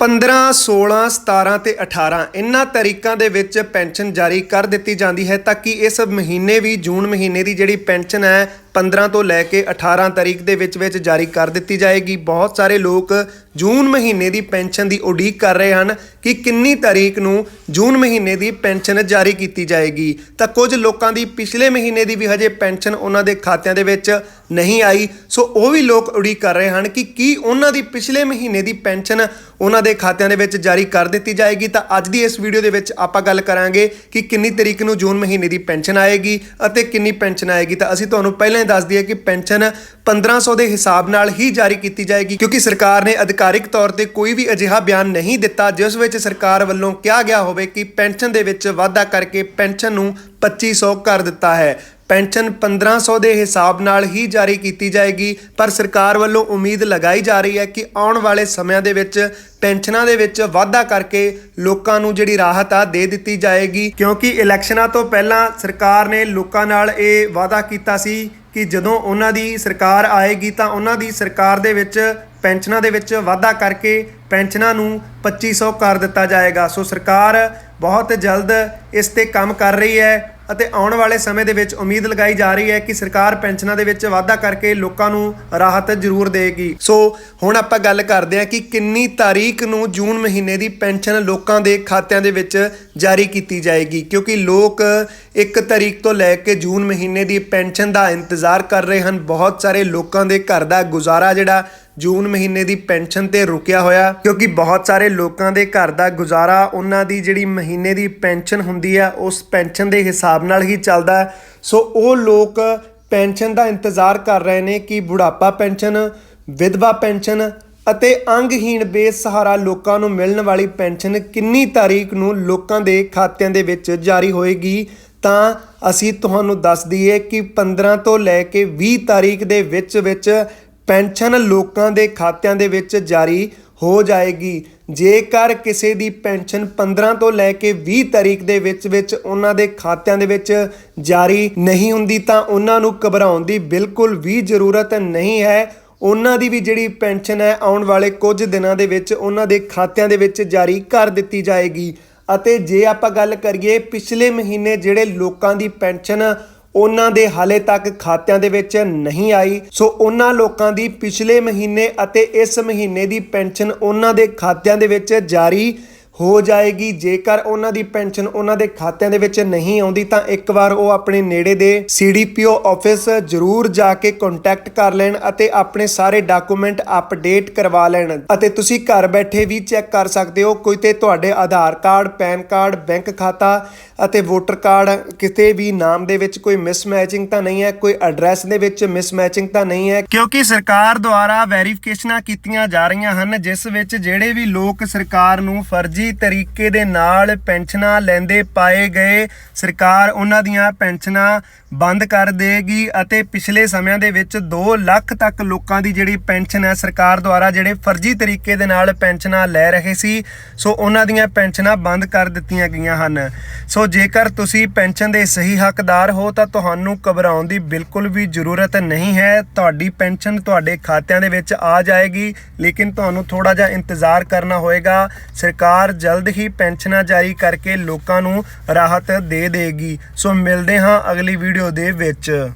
15 16 17 ਤੇ 18 ਇਹਨਾਂ ਤਰੀਕਾਂ ਦੇ ਵਿੱਚ ਪੈਨਸ਼ਨ ਜਾਰੀ ਕਰ ਦਿੱਤੀ ਜਾਂਦੀ ਹੈ ਤਾਂ ਕਿ ਇਸ ਮਹੀਨੇ ਵੀ, ਜੂਨ ਮਹੀਨੇ ਦੀ ਜਿਹੜੀ ਪੈਨਸ਼ਨ ਹੈ 15 ਤੋਂ ਲੈ ਕੇ 18 ਤਰੀਕ ਦੇ ਵਿੱਚ ਵਿੱਚ ਜਾਰੀ ਕਰ ਦਿੱਤੀ ਜਾਏਗੀ। ਬਹੁਤ ਸਾਰੇ ਲੋਕ ਜੂਨ ਮਹੀਨੇ ਦੀ ਪੈਨਸ਼ਨ ਦੀ ਉਡੀਕ ਕਰ ਰਹੇ ਹਨ ਕਿ ਕਿੰਨੀ ਤਾਰੀਖ ਨੂੰ ਜੂਨ ਮਹੀਨੇ ਦੀ ਪੈਨਸ਼ਨ ਜਾਰੀ ਕੀਤੀ ਜਾਏਗੀ। ਤਾਂ ਕੁਝ ਲੋਕਾਂ ਦੀ ਪਿਛਲੇ ਮਹੀਨੇ ਦੀ ਵੀ ਹਜੇ ਪੈਨਸ਼ਨ ਉਹਨਾਂ ਦੇ ਖਾਤਿਆਂ ਦੇ ਵਿੱਚ ਨਹੀਂ ਆਈ। ਸੋ ਉਹ ਵੀ ਲੋਕ ਉਡੀਕ ਕਰ ਰਹੇ ਹਨ ਕਿ ਕੀ ਉਹਨਾਂ ਦੀ ਪਿਛਲੇ ਮਹੀਨੇ ਦੀ ਪੈਨਸ਼ਨ ਉਹਨਾਂ ਦੇ ਖਾਤਿਆਂ ਦੇ ਵਿੱਚ ਜਾਰੀ ਕਰ ਦਿੱਤੀ ਜਾਏਗੀ। ਤਾਂ ਅੱਜ ਦੀ ਇਸ ਵੀਡੀਓ ਦੇ ਵਿੱਚ ਆਪਾਂ ਗੱਲ ਕਰਾਂਗੇ ਕਿ ਕਿੰਨੀ ਤਰੀਕ ਨੂੰ ਜੂਨ ਮਹੀਨੇ ਦੀ ਪੈਨਸ਼ਨ ਆਏਗੀ ਅਤੇ ਕਿੰਨੀ ਪੈਨਸ਼ਨ ਆਏਗੀ। ਤਾਂ ਅਸੀਂ ਤੁਹਾਨੂੰ ਪਹਿਲਾਂ ਦੱਸ ਦਈਏ ਕਿ ਪੈਨਸ਼ਨ 1500 ਦੇ ਹਿਸਾਬ ਨਾਲ ਹੀ ਜਾਰੀ ਕੀਤੀ ਜਾਏਗੀ, ਕਿਉਂਕਿ ਸਰਕਾਰ ਨੇ ਅਧਿਕਾਰਿਕ ਤੌਰ ਤੇ ਕੋਈ ਵੀ ਅਜਿਹਾ ਬਿਆਨ ਨਹੀਂ ਦਿੱਤਾ, ਜਿਸ ਵਿੱਚ ਸਰਕਾਰ ਵੱਲੋਂ ਕਿਹਾ ਗਿਆ ਹੋਵੇ ਕਿ ਪੈਨਸ਼ਨ ਦੇ ਵਿੱਚ ਵਾਧਾ ਕਰਕੇ ਪੈਨਸ਼ਨ ਨੂੰ 2500 ਕਰ ਦਿੱਤਾ ਹੈ। ਪੈਨਸ਼ਨ 1500 ਦੇ ਹਿਸਾਬ ਨਾਲ ਹੀ ਜਾਰੀ ਕੀਤੀ ਜਾਏਗੀ, ਪਰ ਸਰਕਾਰ ਵੱਲੋਂ ਉਮੀਦ ਲਗਾਈ ਜਾ ਰਹੀ ਹੈ ਕਿ ਆਉਣ ਵਾਲੇ ਸਮਿਆਂ ਦੇ ਵਿੱਚ ਪੈਨਸ਼ਨਾਂ ਦੇ ਵਿੱਚ ਵਾਧਾ ਕਰਕੇ ਲੋਕਾਂ ਨੂੰ ਜਿਹੜੀ ਰਾਹਤ ਆ ਦੇ ਦਿੱਤੀ ਜਾਏਗੀ, ਕਿਉਂਕਿ ਇਲੈਕਸ਼ਨਾਂ ਤੋਂ ਪਹਿਲਾਂ ਸਰਕਾਰ ਨੇ ਲੋਕਾਂ ਨਾਲ ਇਹ ਵਾਅਦਾ ਕੀਤਾ ਸੀ ਕਿ ਜਦੋਂ ਉਹਨਾਂ ਦੀ ਸਰਕਾਰ ਆਏਗੀ ਤਾਂ ਉਹਨਾਂ ਦੀ ਸਰਕਾਰ ਦੇ ਵਿੱਚ ਪੈਨਸ਼ਨਾਂ ਦੇ ਵਿੱਚ ਵਾਧਾ ਕਰਕੇ ਪੈਨਸ਼ਨਾਂ ਨੂੰ 2500 ਕਰ ਦਿੱਤਾ ਜਾਏਗਾ। ਸੋ ਸਰਕਾਰ ਬਹੁਤ ਜਲਦ ਇਸ ਤੇ ਕੰਮ ਕਰ ਰਹੀ ਹੈ ਅਤੇ ਆਉਣ ਵਾਲੇ ਸਮੇਂ ਦੇ ਵਿੱਚ ਉਮੀਦ ਲਗਾਈ ਜਾ ਰਹੀ ਹੈ ਕਿ ਸਰਕਾਰ ਪੈਨਸ਼ਨਾਂ ਦੇ ਵਿੱਚ ਵਾਧਾ ਕਰਕੇ ਲੋਕਾਂ ਨੂੰ ਰਾਹਤ ਜ਼ਰੂਰ ਦੇਗੀ ਸੋ ਹੁਣ ਆਪਾਂ ਗੱਲ ਕਰਦੇ ਹਾਂ ਕਿ ਕਿੰਨੀ ਤਾਰੀਖ ਨੂੰ ਜੂਨ ਮਹੀਨੇ ਦੀ ਪੈਨਸ਼ਨ ਲੋਕਾਂ ਦੇ ਖਾਤਿਆਂ ਦੇ ਵਿੱਚ ਜਾਰੀ ਕੀਤੀ ਜਾਏਗੀ, ਕਿਉਂਕਿ ਲੋਕ 1 ਤਾਰੀਖ ਤੋਂ ਲੈ ਕੇ ਜੂਨ ਮਹੀਨੇ ਦੀ ਪੈਨਸ਼ਨ ਦਾ ਇੰਤਜ਼ਾਰ ਕਰ ਰਹੇ ਹਨ। ਬਹੁਤ ਸਾਰੇ ਲੋਕਾਂ ਦੇ ਘਰ ਦਾ ਗੁਜ਼ਾਰਾ ਜਿਹੜਾ ਜੂਨ ਮਹੀਨੇ ਦੀ ਪੈਨਸ਼ਨ ਤੇ ਰੁਕਿਆ ਹੋਇਆ, ਕਿਉਂਕਿ ਬਹੁਤ ਸਾਰੇ ਲੋਕਾਂ ਦੇ ਘਰ ਦਾ ਗੁਜ਼ਾਰਾ ਉਹਨਾਂ ਦੀ ਜਿਹੜੀ ਮਹੀਨੇ ਦੀ ਪੈਨਸ਼ਨ ਹੁੰਦੀ ਹੈ ਉਸ ਪੈਨਸ਼ਨ ਦੇ ਹਿਸਾਬ ਨਾਲ ਹੀ ਚੱਲਦਾ ਸੋ ਉਹ ਲੋਕ ਪੈਨਸ਼ਨ ਦਾ ਇੰਤਜ਼ਾਰ ਕਰ ਰਹੇ ਨੇ ਕਿ ਬੁਢਾਪਾ ਪੈਨਸ਼ਨ, ਵਿਧਵਾ ਪੈਨਸ਼ਨ ਅਤੇ ਅੰਗਹੀਣ ਬੇਸਹਾਰਾ ਲੋਕਾਂ ਨੂੰ ਮਿਲਣ ਵਾਲੀ ਪੈਨਸ਼ਨ ਕਿੰਨੀ ਤਾਰੀਖ ਨੂੰ ਲੋਕਾਂ ਦੇ ਖਾਤਿਆਂ ਦੇ ਵਿੱਚ ਜਾਰੀ ਹੋਏਗੀ, ਤਾਂ ਅਸੀਂ ਤੁਹਾਨੂੰ ਦੱਸ ਦਈਏ ਕਿ 15 ਤੋਂ ਲੈ ਕੇ 20 ਤਾਰੀਖ ਦੇ ਵਿੱਚ ਵਿੱਚ ਪੈਨਸ਼ਨ ਲੋਕਾਂ ਦੇ ਖਾਤਿਆਂ ਦੇ ਵਿੱਚ ਜਾਰੀ ਹੋ ਜਾਏਗੀ। ਜੇਕਰ ਕਿਸੇ ਦੀ ਪੈਨਸ਼ਨ 15 ਤੋਂ ਲੈ ਕੇ 20 ਤਾਰੀਖ ਦੇ ਵਿੱਚ ਵਿੱਚ ਉਹਨਾਂ ਦੇ ਖਾਤਿਆਂ ਦੇ ਵਿੱਚ ਜਾਰੀ ਨਹੀਂ ਹੁੰਦੀ, ਤਾਂ ਉਹਨਾਂ ਨੂੰ ਘਬਰਾਉਣ ਦੀ ਬਿਲਕੁਲ ਵੀ ਜ਼ਰੂਰਤ ਨਹੀਂ ਹੈ। ਉਹਨਾਂ ਦੀ ਵੀ ਜਿਹੜੀ ਪੈਨਸ਼ਨ ਹੈ, ਆਉਣ ਵਾਲੇ ਕੁਝ ਦਿਨਾਂ ਦੇ ਵਿੱਚ ਉਹਨਾਂ ਦੇ ਖਾਤਿਆਂ ਦੇ ਵਿੱਚ ਜਾਰੀ ਕਰ ਦਿੱਤੀ ਜਾਏਗੀ। ਅਤੇ ਜੇ ਆਪਾਂ ਗੱਲ ਕਰੀਏ, ਪਿਛਲੇ ਮਹੀਨੇ ਜਿਹੜੇ ਲੋਕਾਂ ਦੀ ਪੈਨਸ਼ਨ ਉਹਨਾਂ ਦੇ ਹਾਲੇ ਤੱਕ ਖਾਤਿਆਂ ਦੇ ਵਿੱਚ ਨਹੀਂ ਆਈ। ਸੋ ਉਹਨਾਂ ਲੋਕਾਂ ਦੀ ਪਿਛਲੇ ਮਹੀਨੇ ਅਤੇ ਇਸ ਮਹੀਨੇ ਦੀ ਪੈਨਸ਼ਨ ਉਹਨਾਂ ਦੇ ਖਾਤਿਆਂ ਦੇ ਵਿੱਚ ਜਾਰੀ ਹੋ ਜਾਏਗੀ। ਜੇਕਰ ਉਹਨਾਂ ਦੀ ਪੈਨਸ਼ਨ ਉਹਨਾਂ ਦੇ ਖਾਤਿਆਂ ਦੇ ਵਿੱਚ ਨਹੀਂ ਆਉਂਦੀ, ਤਾਂ ਇੱਕ ਵਾਰ ਉਹ ਆਪਣੇ ਨੇੜੇ ਦੇ ਸੀਡੀਪੀਓ ਆਫਿਸ ਜ਼ਰੂਰ ਜਾ ਕੇ ਕੰਟੈਕਟ ਕਰ ਲੈਣ ਅਤੇ ਆਪਣੇ ਸਾਰੇ ਡਾਕੂਮੈਂਟ ਅਪਡੇਟ ਕਰਵਾ ਲੈਣ। ਅਤੇ ਤੁਸੀਂ ਘਰ ਬੈਠੇ ਵੀ ਚੈੱਕ ਕਰ ਸਕਦੇ ਹੋ, ਕੋਈ ਤੇ ਤੁਹਾਡੇ Aadhaar card, PAN card, bank ਖਾਤਾ ਅਤੇ ਵੋਟਰ ਕਾਰਡ ਕਿਤੇ ਵੀ ਨਾਮ ਦੇ ਵਿੱਚ ਕੋਈ ਮਿਸਮੈਚਿੰਗ ਤਾਂ ਨਹੀਂ ਹੈ, ਕੋਈ ਐਡਰੈਸ ਦੇ ਵਿੱਚ ਮਿਸਮੈਚਿੰਗ ਤਾਂ ਨਹੀਂ ਹੈ। ਕਿਉਂਕਿ ਸਰਕਾਰ ਦੁਆਰਾ ਵੈਰੀਫਿਕੇਸ਼ਨਾਂ ਕੀਤੀਆਂ ਜਾ ਰਹੀਆਂ ਹਨ, ਜਿਸ ਵਿੱਚ ਜਿਹੜੇ ਵੀ ਲੋਕ ਸਰਕਾਰ ਨੂੰ ਫਰਜ਼ੀ ਫਰਜ਼ੀ ਤਰੀਕੇ ਦੇ ਨਾਲ ਪੈਨਸ਼ਨਾਂ ਲੈਂਦੇ ਪਾਏ ਗਏ। ਸਰਕਾਰ ਉਹਨਾਂ ਦੀਆਂ ਪੈਨਸ਼ਨਾਂ ਬੰਦ ਕਰ ਦੇਗੀ ਅਤੇ ਪਿਛਲੇ ਸਮਿਆਂ ਦੇ ਵਿੱਚ 2 ਲੱਖ ਤੱਕ ਲੋਕਾਂ ਦੀ ਜਿਹੜੀ ਪੈਨਸ਼ਨ ਹੈ, ਸਰਕਾਰ ਦੁਆਰਾ ਜਿਹੜੇ ਫਰਜ਼ੀ ਤਰੀਕੇ ਦੇ ਨਾਲ ਪੈਨਸ਼ਨਾਂ ਲੈ ਰਹੇ ਸੀ, ਸੋ ਉਹਨਾਂ ਦੀਆਂ ਪੈਨਸ਼ਨਾਂ ਬੰਦ ਕਰ ਦਿੱਤੀਆਂ ਗਈਆਂ ਹਨ। ਸੋ ਜੇਕਰ ਤੁਸੀਂ ਪੈਨਸ਼ਨ ਦੇ ਸਹੀ ਹੱਕਦਾਰ ਹੋ, ਤਾਂ ਤੁਹਾਨੂੰ ਘਬਰਾਉਣ ਦੀ ਬਿਲਕੁਲ ਵੀ ਜ਼ਰੂਰਤ ਨਹੀਂ ਹੈ। ਤੁਹਾਡੀ ਪੈਨਸ਼ਨ ਤੁਹਾਡੇ ਖਾਤਿਆਂ ਦੇ ਵਿੱਚ ਆ ਜਾਏਗੀ, ਲੇਕਿਨ ਤੁਹਾਨੂੰ ਥੋੜਾ ਜਿਹਾ ਇੰਤਜ਼ਾਰ ਕਰਨਾ ਹੋਏਗਾ। ਸਰਕਾਰ ਜਲਦ ਹੀ ਪੈਨਸ਼ਨਾਂ ਜਾਰੀ ਕਰਕੇ ਲੋਕਾਂ ਨੂੰ ਰਾਹਤ ਦੇ ਦੇਗੀ। ਸੋ ਮਿਲਦੇ ਹਾਂ ਅਗਲੀ ਵੀਡੀਓ ਦੇ ਵਿੱਚ।